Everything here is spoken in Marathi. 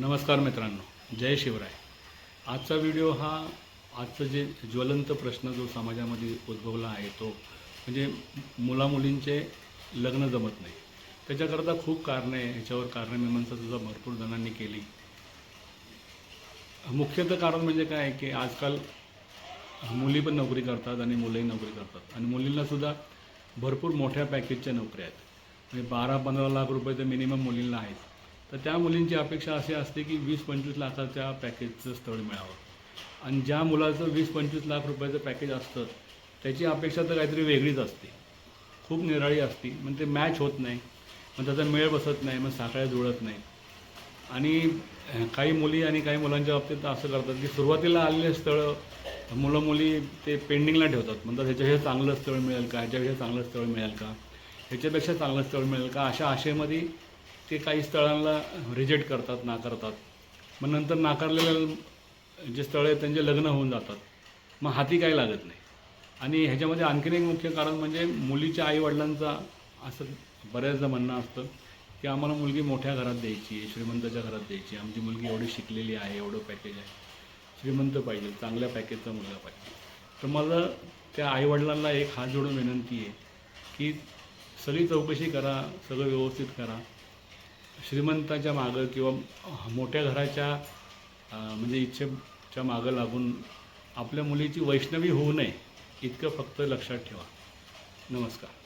नमस्कार मित्रांनो जय शिवराय. आजचा व्हिडिओ हा आजचं जे ज्वलंत प्रश्न जो समाजामध्ये उद्भवला आहे तो म्हणजे मुलामुलींचे लग्न जमत नाही. त्याच्याकरता खूप कारणं आहे ह्याच्यावर कारणमीमांसा सुद्धा भरपूर जणांनी केली. मुख्यतः कारण म्हणजे काय आहे की आजकाल मुली पण नोकरी करतात आणि मुलंही नोकरी करतात. आणि मुलींनासुद्धा भरपूर मोठ्या पॅकेजच्या नोकऱ्या आहेत. म्हणजे बारा पंधरा लाख रुपये तर मिनिमम मुलींना आहेत. तर त्या मुलींची अपेक्षा अशी असते की वीस पंचवीस लाखाच्या पॅकेजचं स्थळ मिळावं. आणि ज्या मुलाचं वीस पंचवीस लाख रुपयाचं पॅकेज असतं त्याची अपेक्षा तर काहीतरी वेगळीच असते. खूप निराळी असते. मग ते मॅच होत नाही. मग त्याचा मेळ बसत नाही. मग साखळ्या जुळत नाही. आणि काही मुली आणि काही मुलांच्या बाबतीत असं करतात की सुरुवातीला आलेले स्थळं मुलं मुली ते पेंडिंगला ठेवतात. म्हणतात ह्याच्यापेक्षा चांगलं स्थळ मिळेल का? ह्याच्यापेक्षा चांगलं स्थळ मिळेल का? ह्याच्यापेक्षा चांगलं स्थळ मिळेल का? अशा आशेमध्ये ते काही स्थळांना रिजेक्ट करतात नाकारतात. मग नंतर नाकारलेल्या जे स्थळं आहेत त्यांचे लग्न होऊन जातात. मग हाती काही लागत नाही. आणि ह्याच्यामध्ये आणखीन एक मुख्य कारण म्हणजे मुलीच्या आईवडिलांचा असं बऱ्याचदा म्हणणं असतं की आम्हाला मुलगी मोठ्या घरात द्यायची आहे श्रीमंताच्या घरात द्यायची आहे. आमची मुलगी एवढी शिकलेली आहे एवढं पॅकेज आहे. श्रीमंत पाहिजे चांगल्या पॅकेजचा मुलगा पाहिजे. तर मला त्या आईवडिलांना एक हात जोडून विनंती आहे की सगळी चौकशी करा सगळं व्यवस्थित करा. श्रीमंताच्या मागं किंवा मोठ्या घराच्या म्हणजे इच्छेच्या मागं लागून आपल्या मुलीची वैष्णवी होऊ नये इतकं फक्त लक्षात ठेवा. नमस्कार.